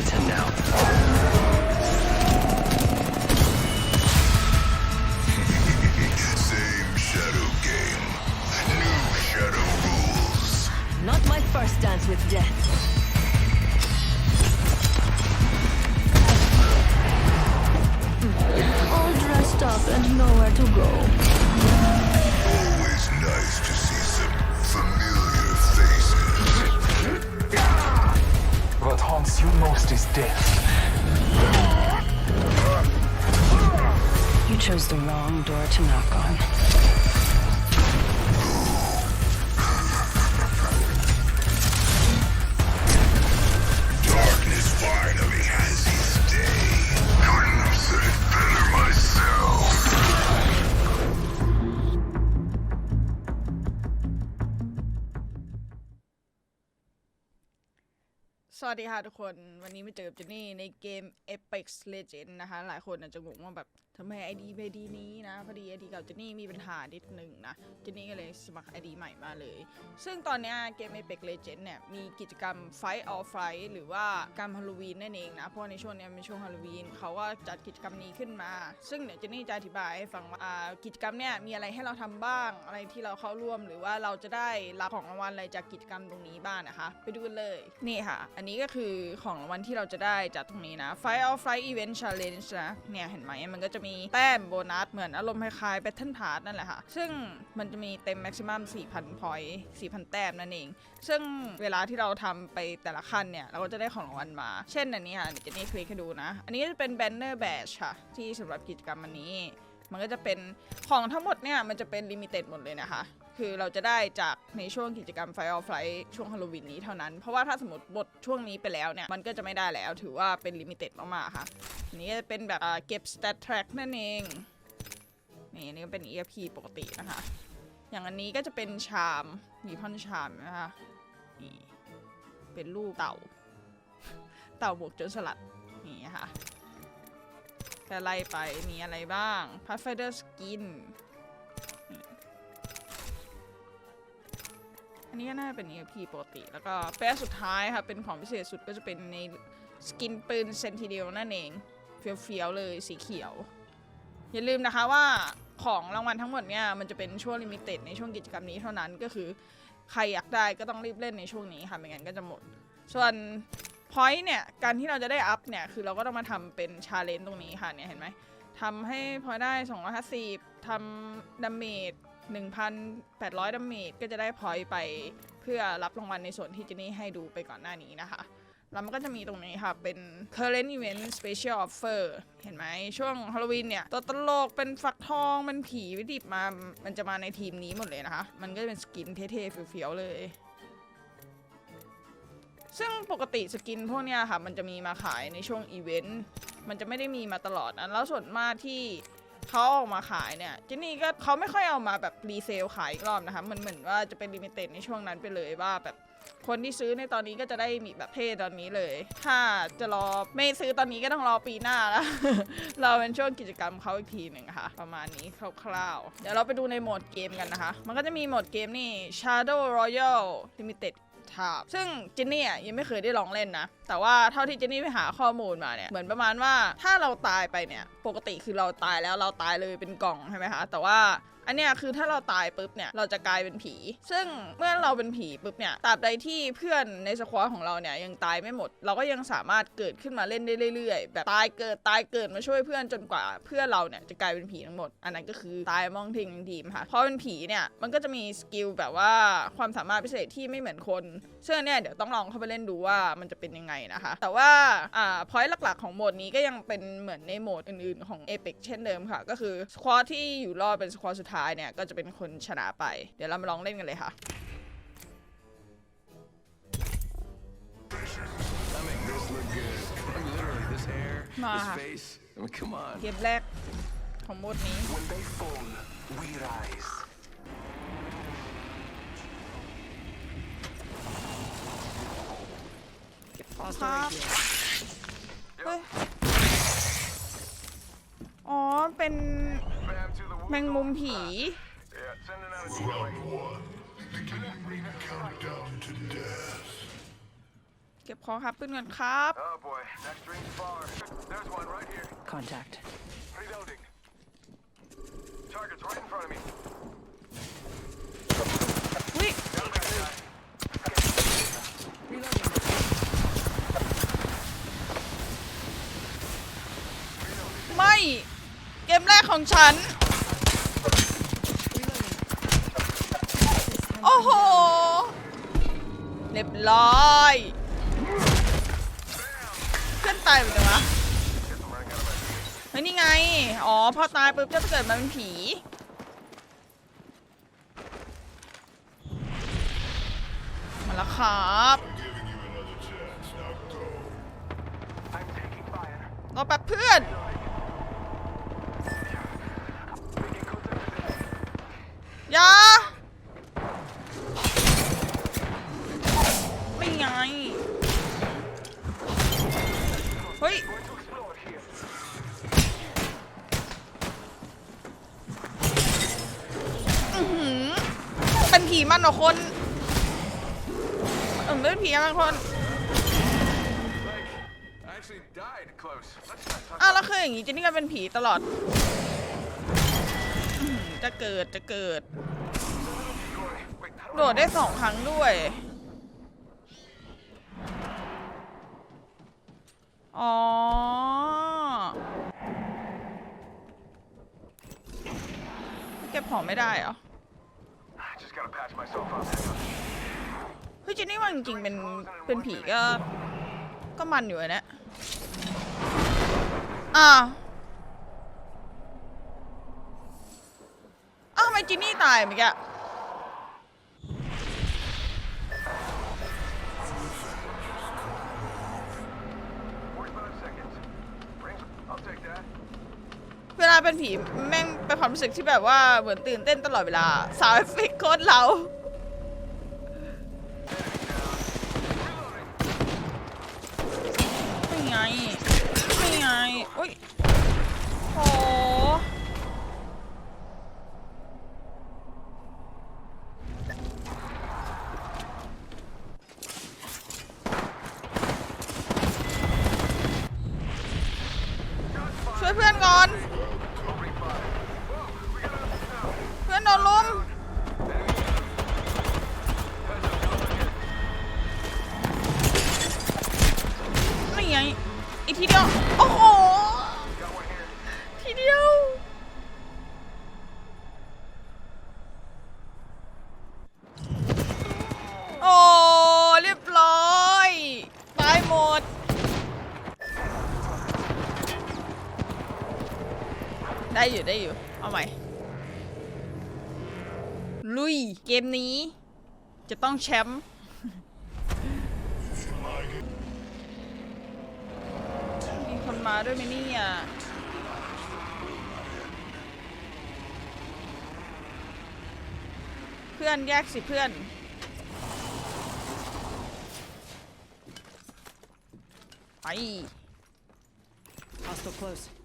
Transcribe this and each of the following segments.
skeleton now. Same shadow game. New shadow rules. Not my first dance with death. Hmm. All dressed up and nowhere to go. Wrong door to knock on. วัสดีค่ะทุกคนวันนี้มาเจอกับเจนนี่ในเกม Apex Legends นะคะ หลายคนอาจจะงงว่าแบบทำไมไอดีไปดีนี้นะ พอดีไอดีเก่าเจนนี่มีปัญหานิดนึงนะ เจนนี่ก็เลยสมัครไอดีใหม่มาเลย ซึ่งตอนนี้เกม Apex Legends เนี่ย มีกิจกรรม Fight or Flight หรือว่าการฮาโลวีนนั่นเองนะ เพราะในช่วงเนี้ยเป็นช่วงฮาโลวีนเขาก็จัดกิจกรรมนี้ขึ้นมา ซึ่งเดี๋ยวเจนนี่จะอธิบายให้ฟังว่ากิจกรรมเนี่ยมีอะไรให้เราทำบ้างอะไรที่เราเข้าร่วม หรือว่าเราจะได้รับของรางวัลอะไรจากกิจกรรมตรงนี้บ้างนะคะ ไปดูกันเลยนี่ค่ะ อันนี้ก็คือของรางวัลที่เราจะได้จากตรงนี้นะ Fight or Flight Event Challenge นะเนี่ยเห็นไหมมันก็จะมีแต้มโบนัส เหมือนอารมณ์คล้ายๆ Battle Pass นั่นแหละค่ะ ซึ่งมันจะมีเต็ม maximum 4,000 point 4,000 แต้มนั่นเอง ซึ่งเวลาที่เราทำไปแต่ละขั้นเนี่ย เราก็จะได้ของรางวัลมา เช่นอันนี้ค่ะเดี๋ยวจะนี่คลิกให้ดูนะ อันนี้จะเป็น banner badge ค่ะ ที่สำหรับกิจกรรมอันนี้ มันก็จะเป็นของทั้งหมดเนี่ยมันจะเป็นลิมิเต็ดหมดเลยนะคะ คือเราจะได้จากในช่วงกิจกรรมไฟออฟไฟช่วงฮาโลวีนนี้เท่านั้น เพราะว่าถ้าสมมติบทช่วงนี้ไปแล้วเนี่ย มันก็จะไม่ได้แล้วถือว่าเป็นลิมิเต็ดมากๆค่ะอันนี้จะเป็นแบบเก็บ stat track นั่นเอง นี่อันนี้ก็เป็น ERP ปกตินะคะ อย่างอันนี้ก็จะเป็นชามมีพอนชามนะคะนี่เป็นรูปเต่า เต่าบวกจนสลัดนี่ค่ะ ก็ไล่ไปมีอะไรบ้าง Pathfinder Skin อันนี้ก็น่าเป็น ERP ปกติ แล้วก็แปะสุดท้ายค่ะเป็นของพิเศษสุดก็จะเป็นในสกินปืนเซนติเดียนั่นเองเฟี้ยวๆเลยสีเขียว อย่าลืมนะคะว่าของรางวัลทั้งหมดเนี่ย มันจะเป็นช่วงลิมิเต็ดในช่วงกิจกรรมนี้เท่านั้นก็คือ ใครอยากได้ก็ต้องรีบเล่นในช่วงนี้ค่ะไม่งั้นก็จะหมด ส่วน พอยต์เนี่ยการที่เราจะได้อัพเนี่ยคือเราก็ต้องมาทำเป็นชาเลนจ์ตรงนี้ค่ะเนี่ยเห็นไหมทำให้พอยได้ 250ทำดาเมจ1,800ดาเมจก็จะได้พอยต์ไปเพื่อรับรางวัลในส่วนที่เจนี่ให้ดูไปก่อนหน้านี้นะคะแล้วมันก็จะมีตรงนี้ค่ะ เป็น current event special offer เห็นไหม ช่วงฮาโลวีนเนี่ย ตัวตลกเป็นฝักทอง เป็นผีวิดิบมา มันจะมาในทีมนี้หมดเลยนะคะ มันก็จะเป็นสกินเท่ๆเฟี้ยวๆเลย ซึ่งปกติสกินพวกเนี้ยค่ะ มันจะมีมาขายในช่วงอีเวนต์ มันจะไม่ได้มีมาตลอดนะแล้วส่วนมากที่เขาออกมาขายเนี่ยเจนนี่ก็เขาไม่ค่อยเอามาแบบรีเซลขายอีกรอบนะคะมันเหมือนว่าจะเป็นลิมิเต็ดในช่วงนั้นไปเลยว่าแบบคนที่ซื้อในตอนนี้ก็จะได้มีแบบเท่ตอนนี้เลย ถ้าจะรอไม่ซื้อตอนนี้ก็ต้องรอปีหน้าแล้ว เราเป็นช่วงกิจกรรมเขาอีกทีหนึ่งค่ะ ประมาณนี้คร่าวๆ เดี๋ยวเราไปดูในโหมดเกมกันนะคะ มันก็จะมีโหมดเกมนี่ Shadow Royal Limited ครับซึ่งเจนนี่อะยังไม่เคยได้ลองเล่นนะ แต่ว่าเท่าที่เจนนี่ไปหาข้อมูลมาเนี่ย เหมือนประมาณว่าถ้าเราตายไปเนี่ย ปกติคือเราตายแล้วเราตายเลยเป็นกล่องใช่ไหมคะ แต่ว่าอันเนี้ยคือถ้าเราตายปุ๊บเนี่ยเราจะกลายเป็นผี ซึ่งเมื่อเราเป็นผีปุ๊บเนี่ยตราบใดที่เพื่อนในสควอตของเราเนี่ยยังตายไม่หมด เราก็ยังสามารถเกิดขึ้นมาเล่นได้เรื่อยๆ แบบตายเกิดตายเกิดมาช่วยเพื่อนจนกว่าเพื่อนเราเนี่ยจะกลายเป็นผีทั้งหมด อันนั้นก็คือตายมองทิ้งทีมค่ะพอเป็นผีเนี่ยมันก็จะมีสกิลแบบว่าความสามารถพิเศษที่ไม่เหมือนคนซึ่งอันเนี่ยเดี๋ยวต้องลองเข้าไปเล่นดูว่ามันจะเป็นยังไงนะคะ แต่ว่าอ่าพอยต์หลักๆของโหมดนี้ก็ยังเป็นเหมือนในโหมดอื่นๆของ Apex เช่นเดิมค่ะ ก็คือสควอตที่อยู่รอดเป็นสควอตสุดท้ายเนี่ยก็จะเป็นคนชนะไป เดี๋ยวเรามาลองเล่นกันเลยค่ะ I make this look good. I mean, literally, this hair, Nah. this face. I mean, come on. เกมแรกของโหมดนี้ When they fall, we rise. ครับเฮ้ย อ๋อ เป็น Bam to the แมงมุมผี Yeah, sending out a decoy. Round one, beginning ring countdown to death. เก็บของครับปืนก่อนครับ Oh boy, next ring's far. There's one right here. Contact. Reloading. Target's right in front of me. อุ้ย Got a bad guy. ไม่ เกมแรกของฉัน ตายไปจังวะเฮ้ยนี่ไง อ๋อ พอตายปุ๊บจะเกิดมาเป็นผี มาแล้วครับรอแป๊บเพื่อนอย่า นผีมันเหรอคนเออเป็นผีมันคนอ้าวแล้วคืออย่างงี้จนนี่ก็เป็นผีตลอด จะเกิดจะเกิด โดดได้สองครั้งด้วยอ๋อเก็บของไม่ได้เหรอ เฮ้ยเจนนี่ว่าจริงๆเป็นเป็นผีก็ ก็มันอยู่อะเนะอ้าวอ้าวทำไมจินนี่ตายเมื่อกี้ เวลาเป็นผีแม่งเป็นความรู้สึกที่แบบว่าเหมือนตื่นเต้นตลอดเวลาสาวเอฟเฟกโคตรเราไม่ไงไม่ไงอุ้ยโหช่วยเพื่อนก่อน ได้อยู่ได้อยู่ เอาใหม่ ลุย เกมนี้ จะต้องแชมป์มีคนมาด้วยไหมนี่ยเพื่อนแยกสิเพื่อนไป Hostile close.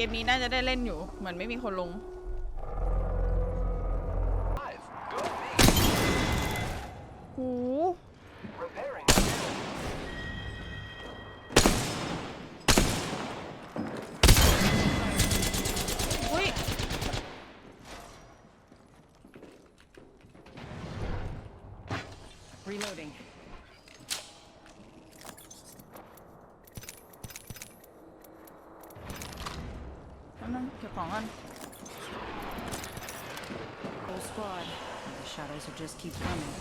เกมนี้น่าจะได้เล่นอยู่ เหมือนไม่มีคนลง Five. Go me. หู Repairing my damage. อุ้ย Reloading. นั่นนั่น เก็บของกัน Whole squad. The shadows will just keep coming.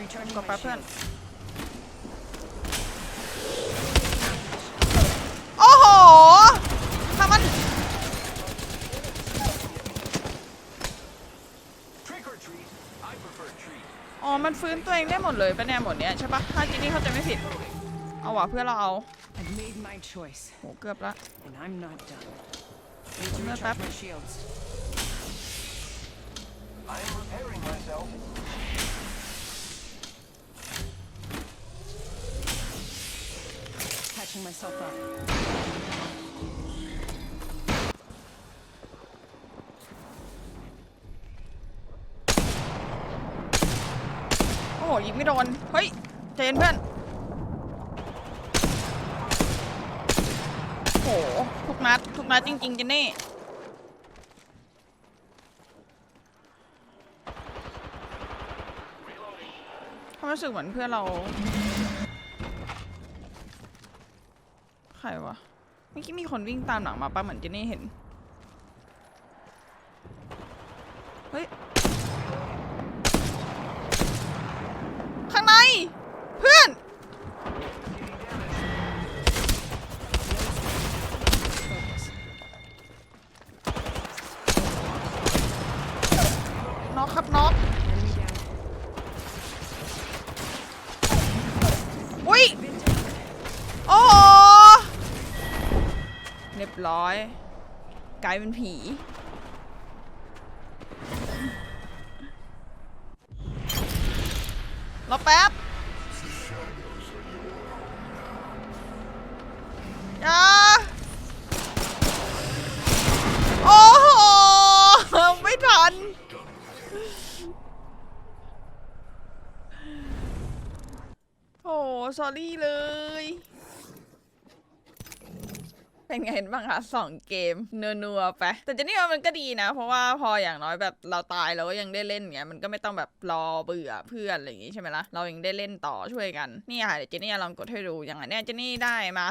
Returning กด my แป๊บเพื่อน shields. โอ้โหทำมัน Trick or treat. I prefer treat. อ๋อ มันฟื้นตัวเองได้หมดเลยปะเนี่ยหมดเนี้ยใช่ปะถ้าจีนี่เขาใจะไม่ผิด เอาว่ะเพื่อนเราเอา I've made my choice, โห เกือบละ and I'm not done. Need to Not recharge bad. my shields. I am repairing myself. Patching myself up. โอ้โห ยิงไม่โดน เฮ้ยใจเย็นเพื่อน ทุกนัด ทุกนัดจริงๆเจนนี่ ความรู้สึกเหมือนเพื่อนเรา ใครวะ เมื่อกี้มีคนวิ่งตามหลังมาปะเหมือนเจนนี่เห็น เฮ้ย ข้างใน เพื่อน น็ อกครับน็อกอุ้ย โอ้เรียบร้อย กลายเป็นผี ซอรี่เลย เป็นไงบ้างคะสองเกมนัวๆไปแต่เจนนี่ว่ามันก็ดีนะ เพราะว่าพออย่างน้อยแบบเราตายเราก็ยังได้เล่นเงี้ยมันก็ไม่ต้องแบบรอเบื่อเพื่อนอะไรอย่างงี้ใช่ไหมล่ะเรายังได้เล่นต่อช่วยกันนี่ค่ะเดี๋ยวเจนนี่จะลองกดให้ดูอย่างเนี้ยเจนนี่ได้มา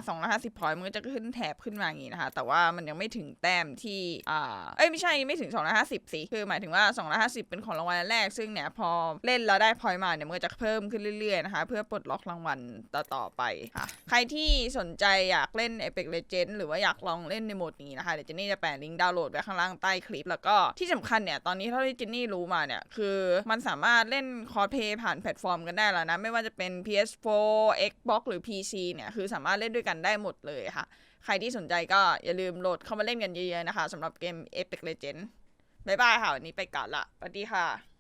250พอยต์มันก็จะขึ้นแถบขึ้นมาอย่างงี้นะคะแต่ว่ามันยังไม่ถึงแต้มที่อ่าเอ้ยไม่ใช่ไม่ถึง 250สิคือหมายถึงว่า 250 เป็นของรางวัลแรก ซึ่งเนี่ยพอเล่นแล้วได้พอยต์มาเนี่ยมันก็จะเพิ่มขึ้นเรื่อยๆนะคะเพื่อปลดล็อกรางวัลต่อๆไปค่ะใครที่สนใจอยากเล่น Apex Legends หรือว่าอยากลองเล่นในโหมดนี้นะคะ เดี๋ยวเจนนี่จะแปะลิงก์ดาวน์โหลดไว้ข้างล่างใต้คลิป แล้วก็ที่สำคัญเนี่ย ตอนนี้เท่าที่เจนนี่รู้มาเนี่ย คือมันสามารถเล่นคอร์เพย์ผ่านแพลตฟอร์มกันได้แล้วนะ ไม่ว่าจะเป็น PS4 Xbox หรือ PC เนี่ย คือสามารถเล่นด้วยกันได้หมดเลยค่ะ ใครที่สนใจก็อย่าลืมโหลดเข้ามาเล่นกันเยอะๆนะคะสำหรับเกม Apex Legends บายบายค่ะวันนี้ไปก่อนละสวัสดีค่ะ